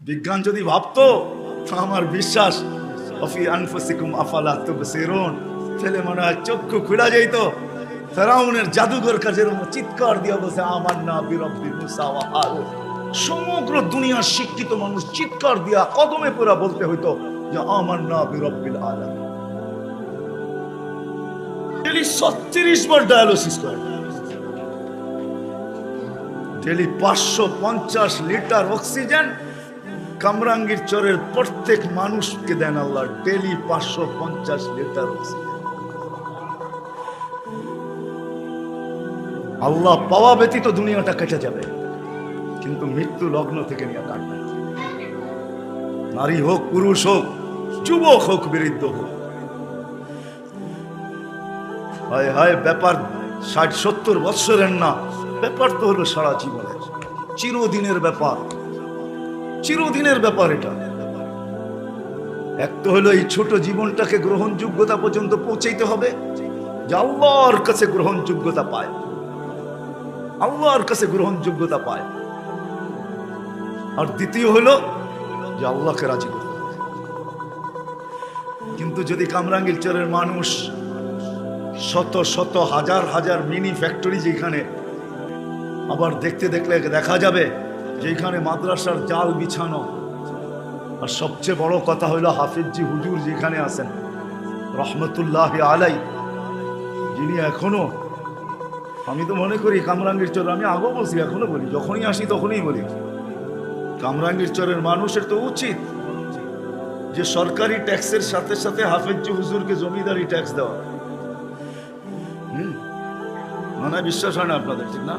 বিজ্ঞান যদি ভাবতো আমার বিশ্বাস, অফি আনফুসিকুম ছেলে মনে হয় চক্ষু খুলা যাইতো ফেরাউনের জাদুঘর কাজের চিৎকার দিয়ে বসে আমার না বিরব্বি সমগ্র দুনিয়ার শিক্ষিত মানুষ চিৎকার দিয়া কদমে পুরা বলতে হইতো যে আমার না বিরব্বিল আলম ডেলি ছত্রিশ বার ডায়ালিসিস করে। ডেলি পাঁচশো পঞ্চাশ লিটার অক্সিজেন কামরাঙ্গীর চরের প্রত্যেক মানুষকে দেন আল্লাহ ডেলি পাঁচশো পঞ্চাশ লিটার আল্লাহ পাওয়া ব্যতীত দুনিয়াটা কেটে যাবে। কিন্তু মৃত্যু লগ্ন থেকে নিয়ে কাটবে নারী হোক, পুরুষ হোক, যুবক হোক, বৃদ্ধ হোক। হায় হায়, ব্যাপার ষাট সত্তর বৎসরের না, ব্যাপার তো হলো সারা জীবনের। চিরদিনের ব্যাপার। চিরদিনের ব্যাপার এটা। এক তো হলো এই ছোট জীবনটাকে গ্রহণযোগ্যতা পর্যন্ত পৌঁছাইতে হবে, যে আল্লাহর কাছে গ্রহণযোগ্যতা পায়। আল্লাহর কাছে গ্রহণযোগ্যতা পায়। আর দ্বিতীয় হলো যে আল্লাহকে রাজি করতে কিন্তু যদি কামরাঙ্গীর চরের মানুষ শত শত হাজার হাজার মিনি ফ্যাক্টরি যেখানে আবার দেখতে দেখলে দেখা যাবে যেখানে মাদ্রাসার জাল বিছানো। আর সবচেয়ে বড় কথা হইল হাফিজজি হুজুর যেখানে আছেন, রহমতুল্লাহ আলাই যিনি এখনও, আমি তো মনে করি কামরাঙ্গীর চর, আমি আগেও বলছি, এখনও বলি, যখনই আসি তখনই বলি। কামরাঙ্গীর চরের মানুষের তো উচিত যে সরকারি ট্যাক্সের সাথে সাথে হাফিজজি হুজুরকে জমিদারি ট্যাক্স দেওয়া। হুম? মানে বিশ্বাস হয় না আপনাদের, ঠিক না?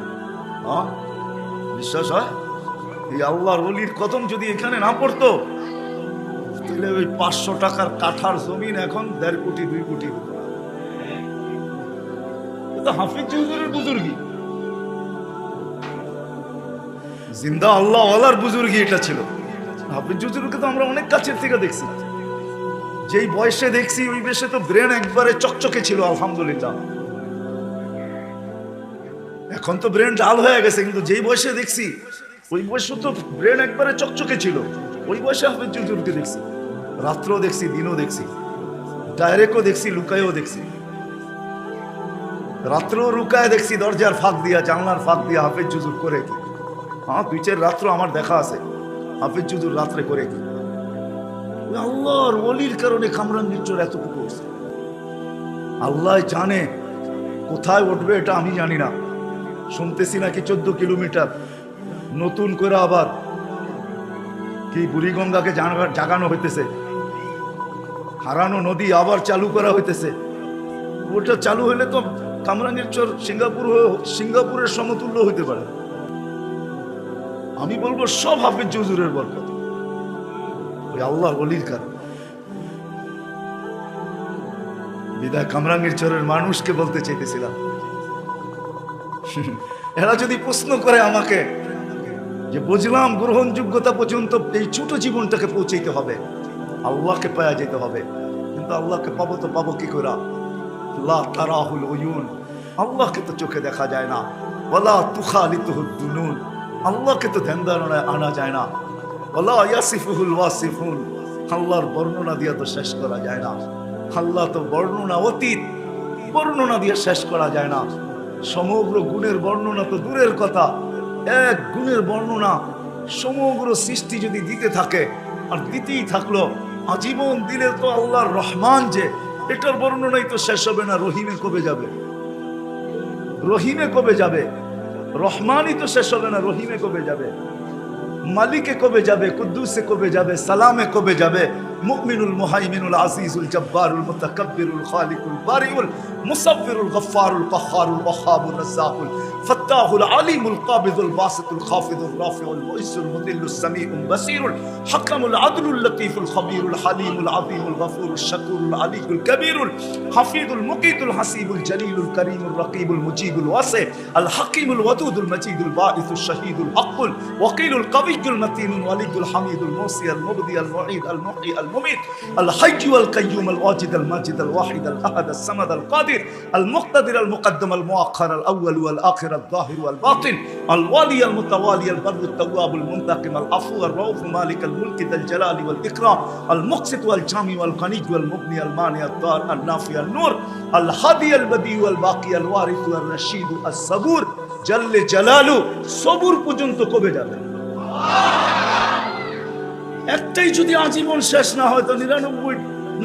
হ্যাঁ বিশ্বাস হয়? এই আল্লাহর অলির কদম যদি এখানে না পড়তো, তাহলে ওই পাঁচশো টাকার কাঠার জমিন এখন দেড় কোটি, দুই কোটি হতো হাফিজ চৌধুরীর বুজুর্গি। জিন্দা আল্লাহ আল্লাহর বুজুর্গি এটা ছিল। হাফিজ চৌধুরীকে তো আমরা অনেক কাছের থেকে দেখছি। যেই বয়সে দেখছি, ওই বয়সে তো ব্রেন একবারে চকচকে ছিল, আলহামদুলিল্লাহ। এখন তো ব্রেন ডাল হয়ে গেছে, কিন্তু যেই বয়সে দেখছি ওই বয়সে তো ব্রেন একবারে চকচকে ছিল। ওই বয়সে হাফিজ চৌধুরীকে দেখছি। রাত্রও দেখছি, দিনও দেখছি। ডাইরেক্টও দেখছি, লুকায়ও দেখছি। রাত্রেও লুকায় দেখছি, দরজার ফাঁক দিয়া, জানলার ফাঁক দিয়া, হাফিজ জুজুর করে কি? হ্যাঁ দুই চার রাত্র আমার দেখা আছে। হাফিজ জুজুর রাত্রে করে কি? আল্লাহর অলির কারণে কামরান নিচর এতটুকু। আল্লাহ জানে কোথায় উঠবে এটা আমি জানি না। শুনতেছি নাকি চোদ্দ কিলোমিটার। নতুন করে আবার কি বুড়িগঙ্গাকে জাগানো হইতেছে? হারানো নদী আবার চালু করা হইতেছে। ওটা চালু হলে তো কামরাঙ্গীর চর সিঙ্গাপুর সিঙ্গাপুরের সমতুল্য হইতে পারে। আমি বলব সব হাফিজ জুজুরের বরকত। ওই আল্লাহর অলির কারণ। বিদায় কামরাঙ্গীর চরের মানুষকে বলতে চাইতেছিলাম। এরা যদি প্রশ্ন করে আমাকে যে বুঝলাম গ্রহণযোগ্যতা পর্যন্ত এই ছোট জীবনটাকে পৌঁছাইতে হবে। আল্লাহকে পাওয়া যেতে হবে। কিন্তু আল্লাহকে পাবো তো পাবো কি করে? আল্লাহ তারাহুল উয়ুন। আল্লাহকে তো চোখে দেখা যায় না। ওলা তুখালিতুহুদ দুনুন। আল্লাহকে তো ধ্যান ধারণায় আনা যায় না। ওলা ইয়াসিফুহুল ওয়াসিফুন। আল্লাহর বর্ণনা দিয়ে তো শেষ করা যায় না। আল্লাহ তো বর্ণনা অতীত, বর্ণনা দিয়ে শেষ করা যায় না। সমগ্র গুণের বর্ণনা তো দূরের কথা। এক গুণের বর্ণনা সমগ্র সৃষ্টি যদি দিতে থাকে, আর দিতেই থাকল, আজীবন দিলে তো আল্লাহর রহমান যে, এটার বর্ণনাই তো শেষ হবে না, রহিমে কবে যাবে? রহিমে কবে যাবে? রহমানই তো শেষ হবে না, রহিমে কবে যাবে? মালিকে কবে যাবে? কুদ্দুসে কবে যাবে? সালামে কবে যাবে? المؤمن المهيمن العزيز الجبار المتكبر الخالق البارئ المصور الغفار القهار الوهاب الرزاق الفتاح العليم القابض الباسط الخافض الرافع المؤس المذل السميع البصير الحكم العدل اللطيف الخبير الحليم العظيم الغفور الشكور العلي الكبير الحفيظ المقيت الحسيب الجليل الكريم الرقيب المجيب الواسع الحكيم الودود المجيد الباعث الشهيد الحق الوكيل القوي المتين الولي الحميد الموصي المبدي المعيد المحيي আল মুঈদ আল মুহি আল المميت الحي والقيوم الواجد الماجد الواحد الاحد الصمد القادر المقتدر المقدم المؤخر الاول والاخر الظاهر والباطن الوالي المتوالي البر التواب المنتقم العفو الرؤوف مالك الملك ذا الجلال والاكرام المقسط والجامع والغني والمبني المانع الضار النافع النور الهادي البديع والباقي الوارث والرشيد الصبور جل جلاله সবুর পর্যন্ত কবে যাবে একটাই যদি আজীবন শেষ না হয়, তো নিরানব্বই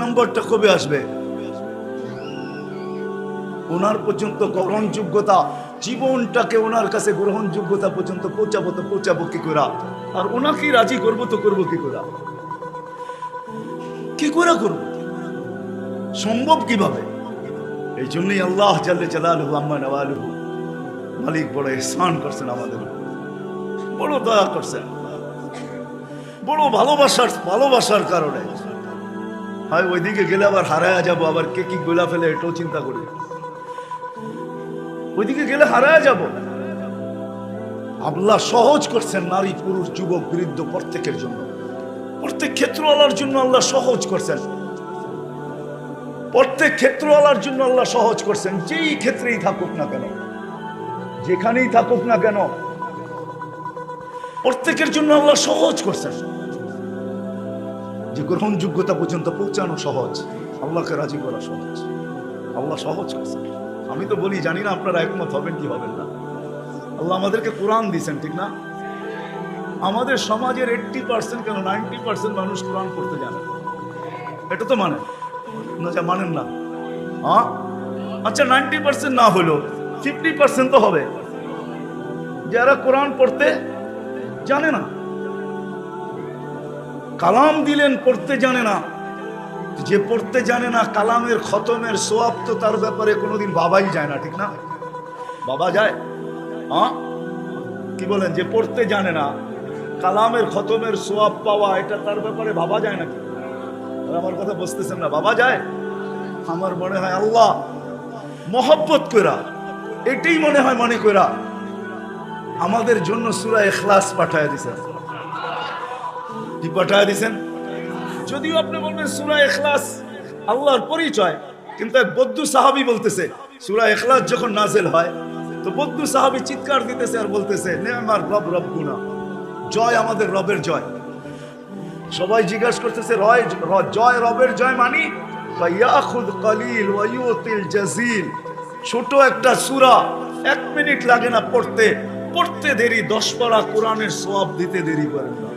নম্বরটা কবে আসবে? ওনার পর্যন্ত গ্রহণযোগ্যতা, জীবনটাকে ওনার কাছে গ্রহণযোগ্যতা পর্যন্ত পৌঁছাবো, তো পৌঁছাবো কি করে? আর ওনাকে রাজি করব, তো করব কি করে? কি করে করব? সম্ভব কীভাবে? এই জন্যই আল্লাহ জাল্লে জালালহু আম্মা নওয়ালহু মালিক বড় ইহসান করছেন আমাদের বড় দয়া করছেন। বড় ভালোবাসার ভালোবাসার কারণে। হয় ওইদিকে গেলে আবার হারায়া যাব, আবার কে কি গোলা ফেলে এটাও চিন্তা করি। ওইদিকে গেলে হারায়া যাব। আল্লাহ সহজ করছেন নারী, পুরুষ, যুবক, বৃদ্ধ প্রত্যেকের জন্য। প্রত্যেক ক্ষেত্রওয়ালার জন্য আল্লাহ সহজ করছেন। প্রত্যেক ক্ষেত্রওয়ালার জন্য আল্লাহ সহজ করছেন। যেই ক্ষেত্রেই থাকুক না কেন, যেখানেই থাকুক না কেন প্রত্যেকের জন্য আল্লাহ সহজ করছেন যে গ্রহণযোগ্যতা পর্যন্ত পৌঁছানো সহজ, আল্লাহকে রাজি করা সহজ। আল্লাহ সহজ করছেন আমি তো বলি, জানি না আপনারা একমত হবেন কি হবেন না। আল্লাহ আমাদেরকে কোরআন দিয়েছেন, ঠিক না? আমাদের সমাজের এইট্টি পার্সেন্ট কেন নাইনটি পার্সেন্ট মানুষ কোরআন পড়তে জানে? এটা তো মানে? না, যা মানেন না। হ্যাঁ আচ্ছা নাইনটি পার্সেন্ট না হলো ফিফটি পার্সেন্ট তো হবে। যারা কোরআন পড়তে জানে না। কালাম দিলেন, পড়তে জানে না। যে পড়তে জানে না, কালামের খতমের সোয়াব তো তার ব্যাপারে কোনোদিন বাবাই যায় না, ঠিক না? বাবা যায়? হ্যাঁ? কি বলেন, যে পড়তে জানে না, কালামের খতমের সোয়াব পাওয়া, এটা তার ব্যাপারে ভাবা যায় নাকি? আমার কথা বুঝতেছেন না, বাবা যায়? আমার মনে হয় আল্লাহ মহব্বত কইরা, এটাই মনে হয় মনে কইরা আমাদের জন্য সুরা এখলাস পাঠায় দিছেন। কি পাঠায় দিছেন? যদিও আপনি বলবেন সুরা এখলাস আল্লাহর পরিচয়, কিন্তু এক বদ্দু সাহাবি বলতেছে, সুরা এখলাস যখন নাজেল হয়, তো বদ্দু সাহাবি চিৎকার দিতেছে আর বলতেছে নে আমার রব রব গুনা জয় আমাদের রবের জয়। সবাই জিজ্ঞাসা করতেছে, রয় জয় রবের জয় মানি? ছোট একটা সুরা এক মিনিট লাগে না পড়তে পড়তে দেরি, দশ পারা কোরআনের সওয়াব দিতে দেরি করেন না।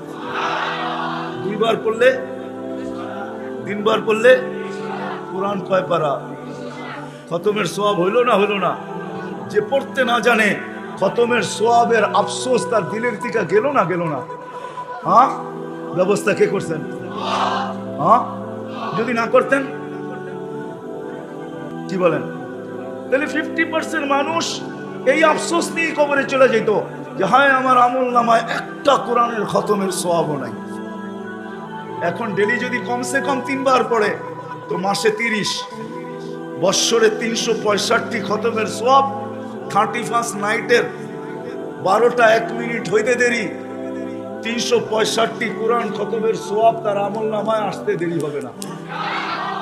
দুইবার পড়লে, তিনবার পড়লে কোরআন কয় পারা? খতমের সোয়াব হইল না হইল না? যে পড়তে না জানে, খতমের সোয়াবের আফসোস তার দিলের থেকে গেল না গেল না? হ্যাঁ? ব্যবস্থা কে করছেন? হ্যাঁ? যদি না করতেন? কি বলেন? তাহলে ফিফটি পার্সেন্ট মানুষ এই আফসোস নিয়ে কবরে চলে যেত যে হায়, আমার আমল নামায় একটা কোরআনের খতমের সোয়াবও নাই। এখন ডেলি যদি কমসে কম তিনবার পড়ে, তো মাসে তিরিশ, বৎসরে তিনশো পঁয়ষট্টি খতমের সব থার্টি ফার্স্ট নাইটের বারোটা এক মিনিট হইতে দেরি, তিনশো পঁয়ষট্টি কোরআন খতমের সোয়াব তার আমল নামায় আসতে দেরি হবে না।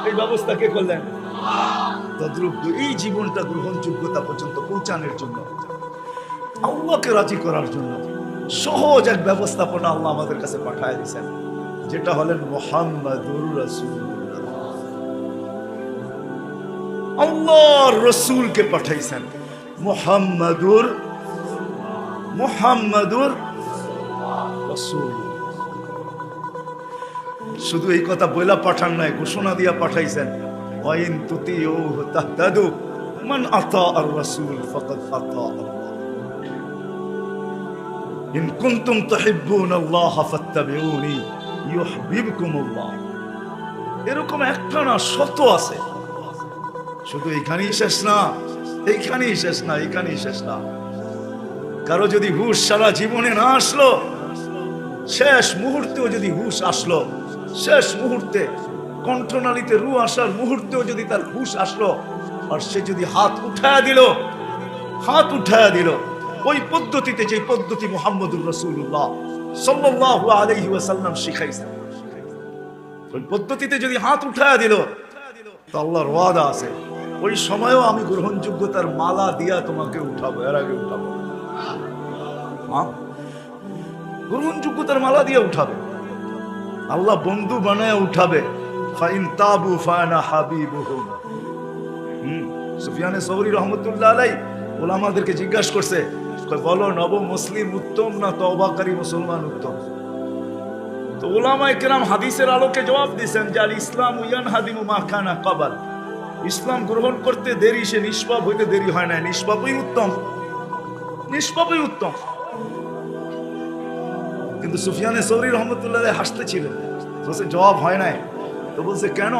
এই ব্যবস্থা কে করলেন? তদ্রুপ এই জীবনটা গ্রহণযোগ্যতা পর্যন্ত পৌঁছানোর জন্য। আল্লাহকে রাজি করার জন্য সহজ এক ব্যবস্থাপনা আল্লাহ আমাদের কাছে পাঠায় দিয়েছেন, যেটা হলেন মোহাম্মদুর রাসূলুল্লাহ। আল্লাহর রসুলকে পাঠাইছেন মোহাম্মদুর মোহাম্মদুর রসুল শুধু এই কথা বইলা পাঠান নাই, ঘোষণা দিয়া পাঠাইছেন ওয়াইন তুতিউহু তাহতাদু মান আতা আর রাসূল ফাকাদ আতা আল্লাহ ইন কুনতুম তুহিব্বুনাল্লাহ ফাত্তাবিউনি ইউহিব্বুকুমুল্লাহ এরকম একটা না শত আছে। শুধু এখানেই শেষ না, এইখানেই শেষ না এখানেই শেষ না। কারও যদি হুশ সারা জীবনে না আসলো, শেষ মুহূর্তেও যদি হুশ আসলো, শেষ মুহূর্তে কণ্ঠনালীতে রু আসার মুহূর্তেও যদি তার হুশ আসলো, আর সে যদি হাত উঠায়া দিল, হাত উঠায়া দিল, ওই পদ্ধতিতে যে পদ্ধতি মোহাম্মদুর রসুল্লাহ সাল্লাল্লাহু আলাইহি ওয়াসাল্লাম শিখাইছেন ওই পদ্ধতিতে যদি হাত উঠায় দিল, তো আল্লাহর ওয়াদা আছে, ওই সময়ও আমি গ্রহণযোগ্যতার মালা দিয়া তোমাকে উঠাবো, এর আগে উঠাবো। গ্রহণযোগ্যতার মালা দিয়ে উঠাবে। আল্লাহ বন্ধু বানায় উঠাবে। ফাইন তাবু ফানা হাবিবুহুম। হুম, সুফিয়ানে সৌরি রহমতুল্লাহ আলাই ওলামাদেরকে জিজ্ঞাসা করছে বলো নব মুসলিম উত্তম না তওবাকারী মুসলমান উত্তম? তো ওলামায়ে কেরাম হাদিসের আলোকে জবাব দিয়েছেন যে, আল ইসলাম ইয়ান হাদিমু মা খানা কাবাল ইসলাম গ্রহণ করতে দেরি, সে নিষ্পাপ হইতে দেরি হয় না নিষ্পাপই উত্তম। নিষ্পাপই উত্তম। কিন্তু সুফিয়ানে সৌরি রহমতুল্লাহ হাসতে ছিলেন। জবাব হয় নাই। তো বলছে, কেন?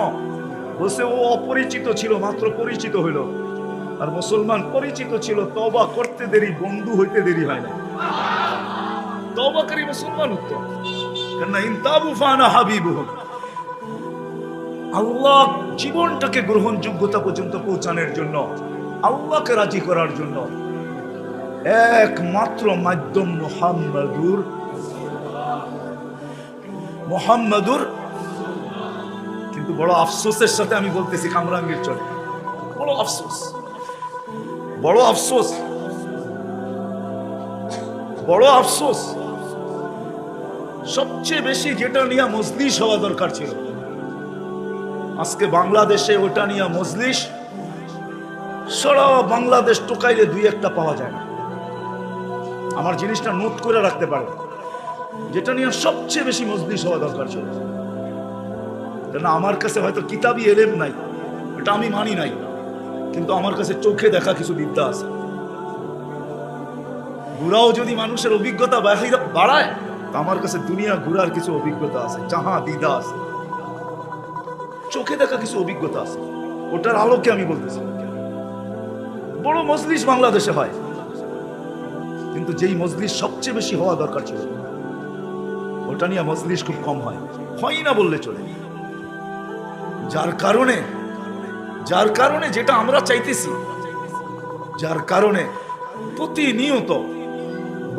বলছে, ও অপরিচিত ছিল, মাত্র পরিচিত হইল। আর মুসলমান পরিচিত ছিল তবা করতে দেরি, বন্ধু হইতে দেরি হয় না তবাকারী মুসলমান হাবিবুহু আল্লাহ জীবনটাকে গ্রহণযোগ্যতা পর্যন্ত পৌঁছানোর জন্য, আল্লাহকে রাজি করার জন্য একমাত্র মাধ্যম মোহাম্মদুর মোহাম্মদুর কিন্তু বড় আফসোসের সাথে আমি বলতেছি কামরাঙ্গীর চলে বড় আফসোস। বড় আফসোস। বড় আফসোস। সবচেয়ে বেশি যেটা নিয়ে মজলিস হওয়া দরকার ছিল। আজকে বাংলাদেশে ওটা নিয়ে মজলিস, সারা বাংলাদেশ টোকাইলে দুই একটা পাওয়া যায় না। আমার জিনিসটা নোট করে রাখতে পারে যেটা নিয়ে সবচেয়ে বেশি মজলিস হওয়া দরকার ছিল। কেন আমার কাছে হয়তো কিতাবই এলেম নাই এটা আমি মানি নাই। কিন্তু আমার কাছে চোখে দেখা কিছু বিদ্যা আছে। ঘুরাও যদি মানুষের অভিজ্ঞতা বাড়ায়, তা আমার কাছে দুনিয়া ঘুরার কিছু অভিজ্ঞতা আছে, যাহা দিদা আছে। চোখে দেখা কিছু অভিজ্ঞতা আছে। ওটার আলোকে আমি বলতেছি। বড় মজলিস বাংলাদেশে হয়। কিন্তু যেই মজলিস সবচেয়ে বেশি হওয়া দরকার ছিল, ওটা নিয়ে মজলিস খুব কম হয়। হয় না বললে চলে। যার কারণে যার কারণে যেটা আমরা চাইতেছি, যার কারণে প্রতিনিয়ত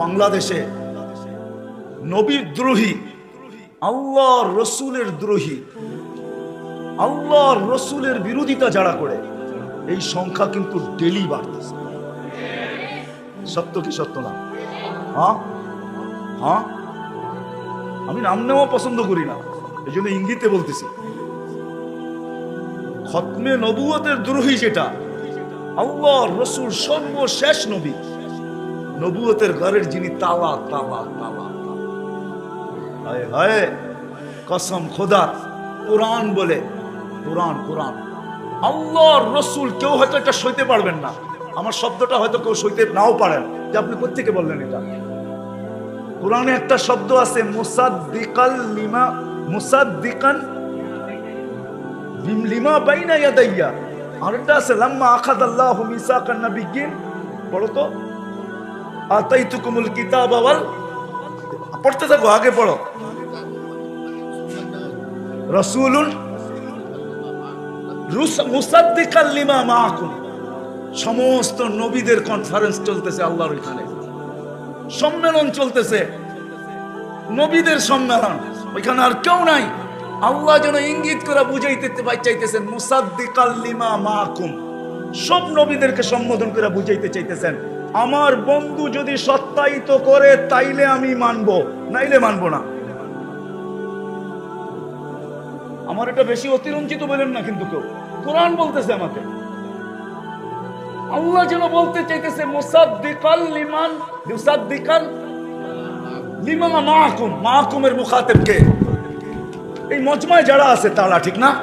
বাংলাদেশে নবীর দ্রোহী আল্লাহ রসুলের দ্রোহী আল্লাহ রসুলের বিরোধিতা যারা করে, এই সংখ্যা কিন্তু ডেলি বাড়তেছে। সত্য কি সত্য না? হ্যাঁ? হ্যাঁ? আমি নাম নেওয়া পছন্দ করি না, এই জন্য ইঙ্গিতে বলতেছি। খতমে নবুয়তের দ্রোহী যেটা? আল্লাহ রসুল সর্বশেষ নবী। নবুয়তের ঘরের যিনি তালা তালা তালা হায় হায়, কসম খোদা, কোরআন বলে, কোরআন কোরআন। আল্লাহর রসুল কেউ হয়তো এটা সইতে পারবেন না। আমার শব্দটা হয়তো কেউ সইতে নাও পারেন, যে আপনি কোথেকে বললেন এটা? কোরআনে একটা শব্দ আছে, মুসাদ্দিকাল লিমা, মুসাদ্দিকান লিমা বাইনা ইয়াদাইয়া। আরেকটা আছে, লাম্মা আখাদ আল্লাহু মিসাকান নাবিয়্যিন। পড়ো তো। আতাইতুকুমুল কিতাবা ওয়াল পড়তে থাকো, আগে পড়ো। রুস- মুসাদ্দিকাল লিমা মাআকুম। সমস্ত নবীদের কনফারেন্স চলতেছে আল্লাহর ওইখানে। সম্মেলন চলতেছে। নবীদের সম্মেলন। ওইখানে আর কেউ নাই। আল্লাহ যেন ইঙ্গিত করে বুঝাইতে চাইতেছেন, মুসাদ্দিকাল লিমা মাকুম। সব নবীদেরকে সম্বোধন করে বুঝাইতে চাইতেছেন, আমার বন্ধু যদি সত্যায়িত করে, তাইলে আমি মানব, নাইলে মানব না। আমার এটা বেশি অতিরঞ্জিত বলেন না কিন্তু কেউ। কোরআন বলতেছে আমাকে। আল্লাহ যেন বলতে চাইতেছে, মুসাদ্দিকাল লিমান মুসাদ্দিকাল লিমা মাহকুম মাহকুমের মুখাতেব কে? এই মজমায় যারা আছে তারা, ঠিক না?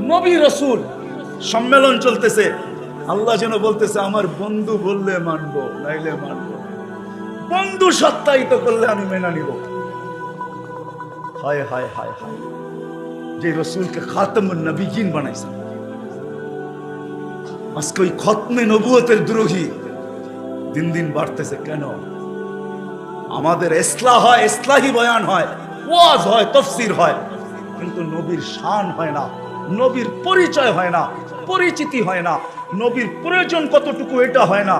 নবী রসুল, সম্মেলন চলতেছে। আল্লাহ যেন বলতেছে, আমার বন্ধু বললে মানবো, নাইলে মানবো। বন্ধু সত্যায়িত করলে আমি মেনে নিব। হায় হায় হায় হায়। যে রসুলকে খাতম নবীন বানাইছে আজকে ওই খতমে নবুয়তের দ্রোহী দিন দিন বাড়তেছে। কেন? আমাদের এসলা হয় ইসলাহি বয়ান হয়, ওয়াজ হয়, তফসির হয়। কিন্তু নবীর শান হয় না, নবীর পরিচয় হয় না, পরিচিতি হয় না, নবীর প্রয়োজন কতটুকু এটা হয় না।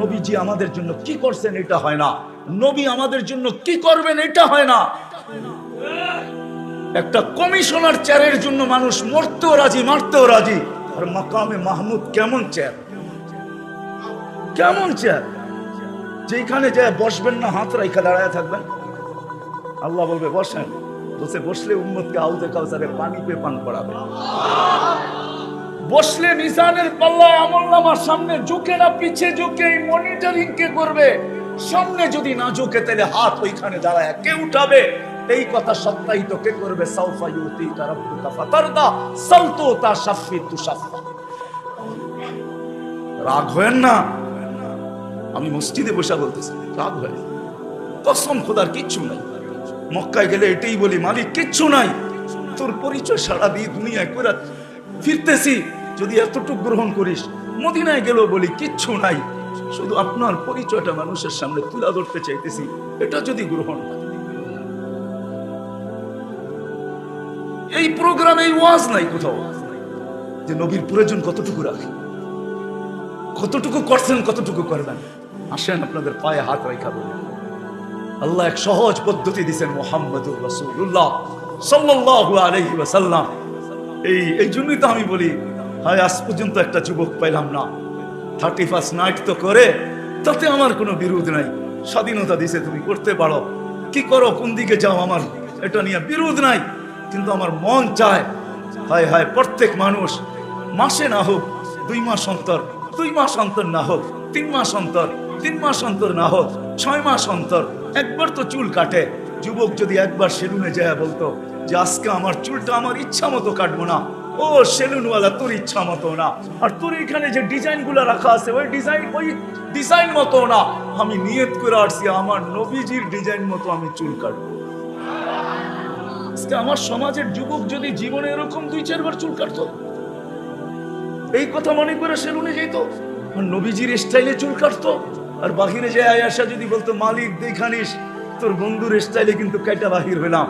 নবীজি আমাদের জন্য কি করছেন এটা হয় না, নবী আমাদের জন্য কি করবেন এটা হয় না। একটা কমিশনার চেয়ারের জন্য মানুষ মরতেও রাজি, মারতেও রাজি, আর মাকামে মাহমুদ কেমন চেয়ার? কেমন চেয়ার? যেখানে যায় বসবেন না, হাত রাইখা দাঁড়ায় থাকবেন। আল্লাহ বলবে, বসেন। বসে বসলে উম্মতকে আউজে কাউসারে পানি পে পান করাবে। বসলে মিজানের পাল্লা আমল নামার সামনে ঝুঁকে না পিছে ঝুঁকে মনিটরিং কে করবে। সামনে যদি না ঝুঁকে, তাহলে হাত ওইখানে দাঁড়ায়। কে উঠাবে? এই কথা সত্যায়িত কে করবে? সাউফা ইউতি কারাব্বুকা ফাতারদা, সালতু তা শাফি তু শাফা রাগ হয়েন না। আমি মসজিদে বসে বলতেছি, রাগ হয় কসম খোদার কিচ্ছু নাই। মক্কায় গেলে এটাই বলি, মালিক, কিচ্ছু নাই। তোর পরিচয় সারা দিয়ে দুনিয়ায় করে ফিরতেছি, যদি এতটুকু গ্রহণ করিস। মদিনায় গেলেও বলি, কিচ্ছু নাই। শুধু আপনার পরিচয়টা মানুষের সামনে তুলে ধরতে চাইতেছি। এটা যদি গ্রহণ। এই প্রোগ্রামে ওয়াজ নাই কোথাও। যে নবীর প্রয়োজন কতটুকু রাখে। কতটুকু করছেন, কতটুকু করবেন। আসেন আপনাদের পায়ে হাত রেখা বলি। আল্লাহ এক সহজ পদ্ধতি দিছেন মোহাম্মদুর রসুল্লাহ সাল্লাল্লাহু আলাইহি ওয়াসাল্লাম। এই এই জন্যই তো আমি বলি, হয়, আজ পর্যন্ত একটা যুবক পাইলাম না। থার্টি ফার্স্ট নাইট তো করে, তাতে আমার কোনো বিরোধ নাই। স্বাধীনতা দিছে তুমি করতে পারো। কি করো, কোন দিকে যাও আমার? এটা নিয়ে বিরোধ নাই। কিন্তু আমার মন চায়, হায় হায়, প্রত্যেক মানুষ, মাসে না হোক, দুই মাস অন্তর, দুই মাস অন্তর না হোক, তিন মাস অন্তর, তিন মাস অন্তর না হোক, ছয় মাস অন্তর একবার তো চুল কাটে। যুবক যদি একবার সেলুনে যায় বলতো যে, আজকে আমার চুলটা আমার ইচ্ছা মতো কাটবো না। ও সেলুনওয়ালা, তোর ইচ্ছা মতো না। আর তোর এখানে যে ডিজাইনগুলো রাখা আছে, ওই ডিজাইন ওই ডিজাইন মতো না। আমি নিয়ত করে আসছি, আমার নবীজির ডিজাইন মতো আমি চুল কাটবো। আমার সমাজের যুবক যদি জীবনে এরকম দুই, চারবার চুল কাটতো? এই কথা মনে করে সেলুনে যেত? নবীজির স্টাইলে চুল কাটতো? আর বাহিরে যে আয়াসা যদি বলতো, মালিক দেখানিস তোর বন্ধুর স্টাইলে কিন্তু কেটা বাহির হইলাম।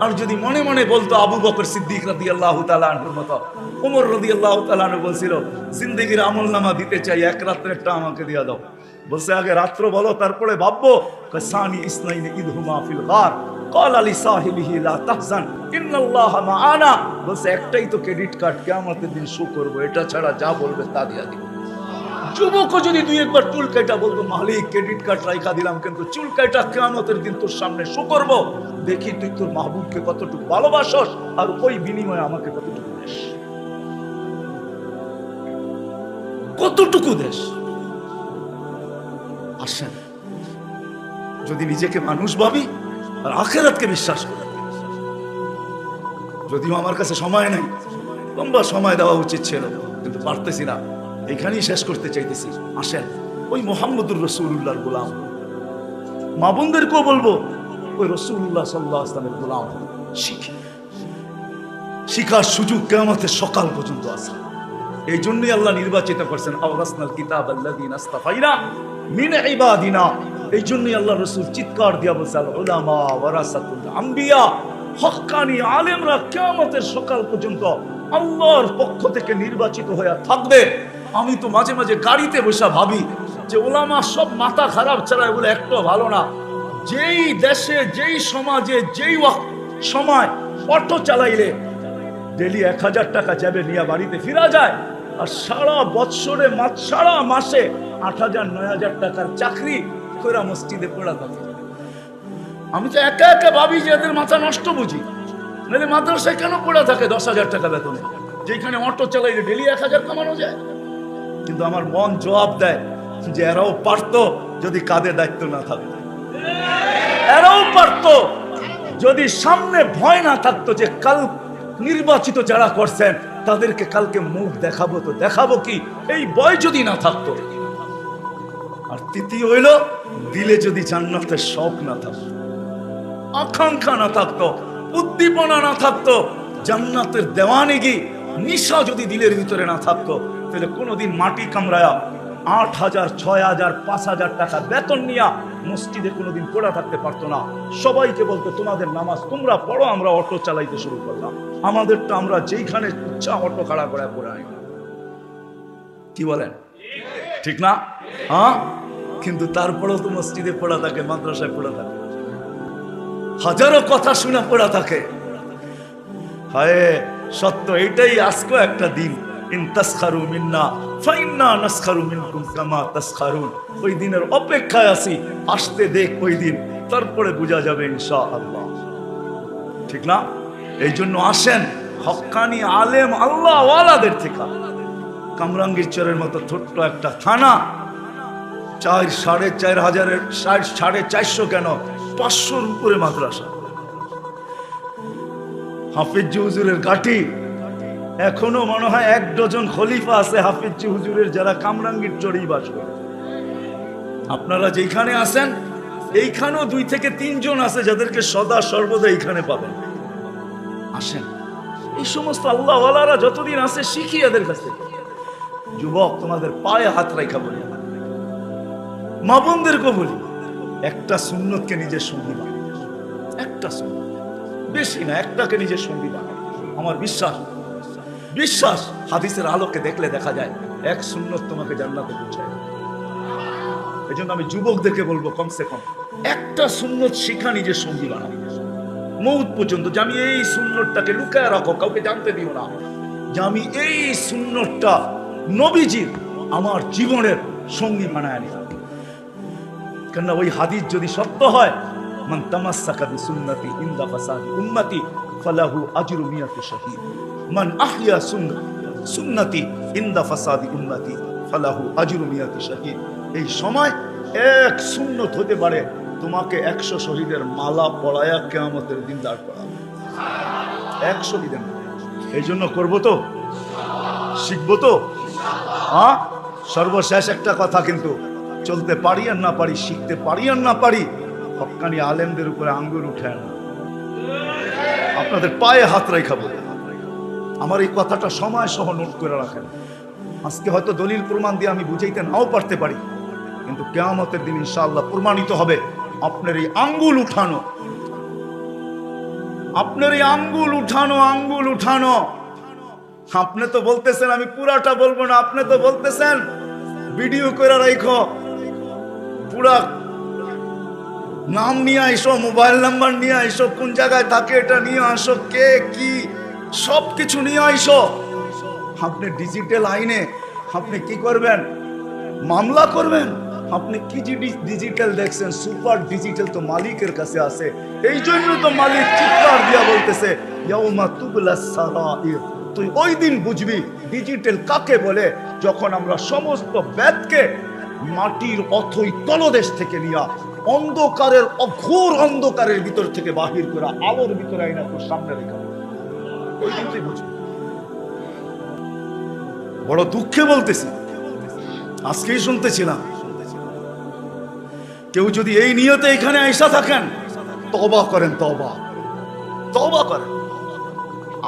আর যদি মনে মনে বলতো, আবু বকর সিদ্দিক রাদি আল্লাহ তালাহুর মতো। ওমর রদি আল্লাহ তালানু বলছিল, জিন্দগির আমল নামা দিতে চাই, এক রাত্রেরটা আমাকে দিয়ে দাও। বলছে, আগে রাত্র বলো, তারপরে ভাববো। সানি ইসনাইন ইদহুমা ফিল গার। কল আলী সাহিবিহি লা তাহজান। ইন্নাল্লাহ মাআনা। বলছে, একটাই তো ক্রেডিট কার্ড কিয়ামতের দিন শো করব, এটা ছাড়া যা বলবে তা দিয়া দিব। যুবকও যদি দুই একবার চুল কাটা বলব, মালিক ক্রেডিট কার্ড রাইখা দিলাম, কিন্তু চুল কাটা কেয়ামতের দিন তোর সামনে শো করব। দেখি তুই তোর মাহবুবকে কতটুকু ভালোবাসস আর ওই বিনিময়ে আমাকে কতটুকু দেশ। কতটুকু দেশ? আসেন, যদি নিজেকে মানুষ ভাবি আর আখেরাতকে বিশ্বাস করি। যদিও আমার কাছে সময় নেই, লম্বা সময় দেওয়া উচিত ছিল, কিন্তু পারতেছি না। এখানেই শেষ করতে চাইতেছি। আসেন, ওই মোহাম্মদুর রসুল্লাহর গোলাম। মা বোনদেরকেও বলব, ওই রসুল্লাহ সাল্লাহ আসলামের গোলাম। শিখি, শিখার সুযোগ কেমতের সকাল পর্যন্ত আছে। এই জন্যই আল্লাহ নির্বাচিত করছেন আওরাসনাল কিতাব আল্লাযীনা আস্তাফাইনা মিন ইবাদিনা। এই জন্যই আল্লাহ রসুল চিৎকার দিয়া বলছে আল উলামা ওয়ারাসাতুল আম্বিয়া হক্কানি আলেমরা কিয়ামতের সকাল পর্যন্ত আল্লাহর পক্ষ থেকে নির্বাচিত হয়ে থাকবে। আমি তো মাঝে মাঝে গাড়িতে বসে ভাবি যে ওলামা সব মাথা খারাপ ছাড়া এগুলো একটু ভালো না। যেই দেশে, যেই সমাজে, যেই সময় অটো চালাইলে ডেলি এক হাজার টাকা যাবে নিয়ে বাড়িতে ফিরা যায় আর সারা বৎসরে সারা মাসে আট হাজার, নয় হাজার টাকার চাকরি করে মসজিদে পড়া থাকে। আমি তো একা একা ভাবি যে এদের মাথা নষ্ট বুঝি। নাহলে মাদ্রাসায় কেন পড়া থাকে দশ হাজার টাকা বেতনে? যেখানে অটো চালাইলে ডেলি এক হাজার কমানো যায়। কিন্তু আমার মন জবাব দেয় যে এরাও পারতো যদি কাঁধে দায়িত্ব না থাকতো। এরাও পারতো যদি সামনে ভয় না থাকতো যে কাল নির্বাচিত যারা করছেন, তাদেরকে কালকে মুখ দেখাবো তো দেখাবো কি? এই ভয় যদি না থাকতো। আর তৃতীয় হইল, দিলে যদি জান্নাতের শখ না থাকতো, আকাঙ্ক্ষা না থাকতো, উদ্দীপনা না থাকতো, জান্নাতের দেওয়ানিগি, নিশা যদি দিলের ভিতরে না থাকতো তাহলে কোনোদিন মাটি কামড়ায়া আট হাজার, ছয় হাজার, পাঁচ হাজার টাকা বেতন নিয়া মসজিদে কোনোদিন পড়া থাকতে পারতো না। সবাইকে বলতো, তোমাদের নামাজ তোমরা পড়ো, আমরা অটো চালাইতে শুরু করলাম। আমাদেরটা আমরা যেইখানে ইচ্ছা অটো খাড়া করে পড়ে আনি। কি বলেন? ঠিক না? হ্যাঁ? কিন্তু তারপরেও তো মসজিদে পড়া থাকে, মাদ্রাসায় পড়া থাকে। হাজারো কথা শুনে পড়া থাকে। হায়, সত্য, এটাই আজকে একটা দিন। ইন তাসখারু মিন্না, ফাইন্না নাসখারু মিনকুম কামা তাসখারুন। ওই দিনের অপেক্ষায় আছি, আসতে দেখ ওই দিন, তারপরে বোঝা যাবে ইনশাআল্লাহ। ঠিক না? এই জন্য আসেন হক্কানি আলেম আল্লাহ ওয়ালাদের থেকে। কামরাঙ্গীর চরের মতো ছোট্ট একটা থানা, চার সাড়ে চার হাজারের ষাট সাড়ে চারশো কেন, পাঁচশোর উপরে মাদ্রাসা। হাফিজ হুজুরের গাঠি এখনও মনে হয় এক ডজন খলিফা আছে হাফিজ হুজুরের যারা কামরাঙ্গীর চড়েই বাস করে। আপনারা যেখানে আছেন, এইখানেও দুই থেকে তিনজন আছে যাদেরকে সদা সর্বদা এইখানে পাবেন। আসেন। এই সমস্ত আল্লাহওয়ালারা যতদিন আছে, শিখি এদের কাছে যুবক, তোমাদের পায়ে হাত রেখা বলি। মা বোনদেরকে বলি, একটা সুন্নতকে নিজের সঙ্গী বানাও। একটা সুন্নত। বেশি না, একটাকে নিজের সঙ্গী বানাও। আমার বিশ্বাস বিশ্বাস, হাদিসের আলোকে দেখলে দেখা যায়, এক সুন্নত তোমাকে জান্নাতে পৌঁছায়। এই জন্য আমি যুবকদেরকে বলব কমসে কম, একটা সুন্নত শিখা নিজের সঙ্গী বানাও। মৌত পর্যন্ত যে আমি এই সুন্নতটাকে লুকায় রাখো, কাউকে জানতে দিও না। যে আমি এই সুন্নতটা নবীজির আমার জীবনের সঙ্গী বানায় নিলাম কেননা ওই হাদিস যদি সত্য হয়, মান তামাসসাকা বিসুন্নতি ইনদা ফাসাদি উম্মতি, ফালাহু আজরু মিয়াতি শাহীদ। মান আহইয়া সুন্নাতি সুন্নতি ইনদা ফাসাদি উম্মতি, ফালাহু আজরু মিয়াতি শাহীদ। এই সময় এক সুন্নত হতে পারে, তোমাকে একশো শহীদের মালা পড়ায়া কেয়ামতের দিন দাঁড় করাবে। একশো দিন এই জন্য করব তো? শিখব তো? হ্যাঁ সর্বশেষ একটা কথা কিন্তু, চলতে পারি আর না পারি, শিখতে পারি আর না পারি, হকানি আলেমদের উপরে আঙ্গুর উঠে আপনাদের পায়ে হাত রেখা বলে। আমার এই কথাটা সময় সহ নোট করে রাখেন। আজকে হয়তো দলিল প্রমাণ দিয়ে আমি বুঝাইতে নাও পারতে পারি, কিন্তু কেয়ামতের দিন ইনশাআল্লাহ প্রমাণিত হবে আপনার এই আঙ্গুল উঠানো। আপনার এই আঙ্গুল উঠানো আঙ্গুল উঠানো। আপনি তো বলতেছেন, আমি পুরাটা বলব না, আপনি তো বলতেছেন, ভিডিও করে রাখো পুরা নাম নিয়ে আইসো, মোবাইল নাম্বার নিয়ে আইসো, কোন জায়গায় থাকে এটা নিয়ে আসো, কে, কি? সব কিছু নিয়ে আইসো। আপনি ডিজিটাল আইনে আপনি কি করবেন? মামলা করবেন? আপনি কি ডিজিটাল দেখছেন? সুপার ডিজিটাল তো মালিকের কাছে আছে। এই জন্য তো মালিক চিৎকার দিয়া বলতেছে তুবলা তুই ওই দিন বুঝবি ডিজিটাল কাকে বলে, যখন আমরা সমস্ত ব্যাধকে মাটির অথই তলদেশ থেকে নিয়া অন্ধকারের অঘোর অন্ধকারের ভিতর থেকে বাহির করা আলোর ভিতরে আইনা তোর সামনে রেখা বড় দুঃখে বলতেছি, আজকেই শুনতেছিলাম। কেউ যদি এই নিয়তে এখানে আইসা থাকেন তবা করেন তবা তবা করেন।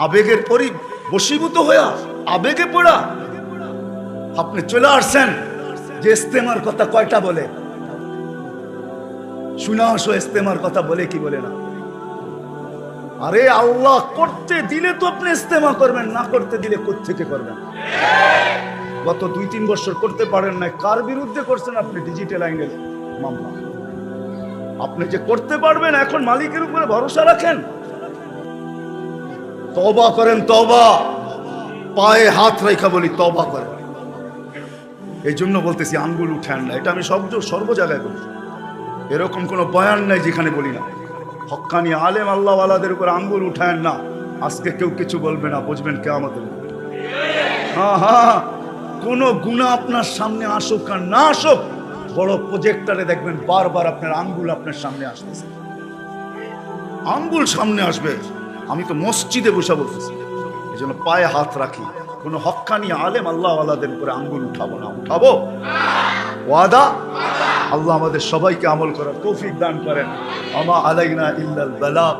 আবেগের পরি বশীভূত হইয়া, আবেগে পড়া। আপনি চলে আসছেন, যে ইস্তেমার কথা কয়টা বলে? শুনে আসো, ইস্তেমার কথা বলে কি বলে না? আরে আল্লাহ, করতে দিলে তো আপনি ইস্তেমা করবেন, না করতে দিলে কোথেকে করবেন? গত দুই তিন বছর করতে পারেন না কার বিরুদ্ধে করছেন আপনি ডিজিটাল আইনের মামলা? আপনি যে করতে পারবেন, এখন মালিকের উপরে ভরসা রাখেন। তবা করেন তবা পায়ে হাত রেখা বলি তবা করেন। এই জন্য বলতেছি, আঙ্গুল উঠেন না। এটা আমি সব সর্ব জায়গায় এরকম কোনো বয়ান নাই যেখানে বলি না। হক্কানি আলেম আল্লাহওয়ালাদের উপর আঙ্গুল উঠায়েন না। আজকে কেউ কিছু বলবে না, বুঝবেন কে আমাদের হ্যাঁ হ্যাঁ। কোনো গুণা আপনার সামনে আসুক আর না আসুক, বড় প্রজেক্টরে দেখবেন বারবার আপনার আঙ্গুল আপনার সামনে আসতেছে। আঙ্গুল সামনে আসবে। আমি তো মসজিদে বসে বলতেছি, এই জন্য পায়ে হাত রাখি। কোনো হক্কানি আলেম আল্লাহ উপরে আঙ্গুল উঠাবো না, উঠাবো? ওয়াদা? আল্লাহ আমাদের সবাইকে আমল করার তৌফিক দান করেন। আমা আলাইনা ইল্লাল বালাগ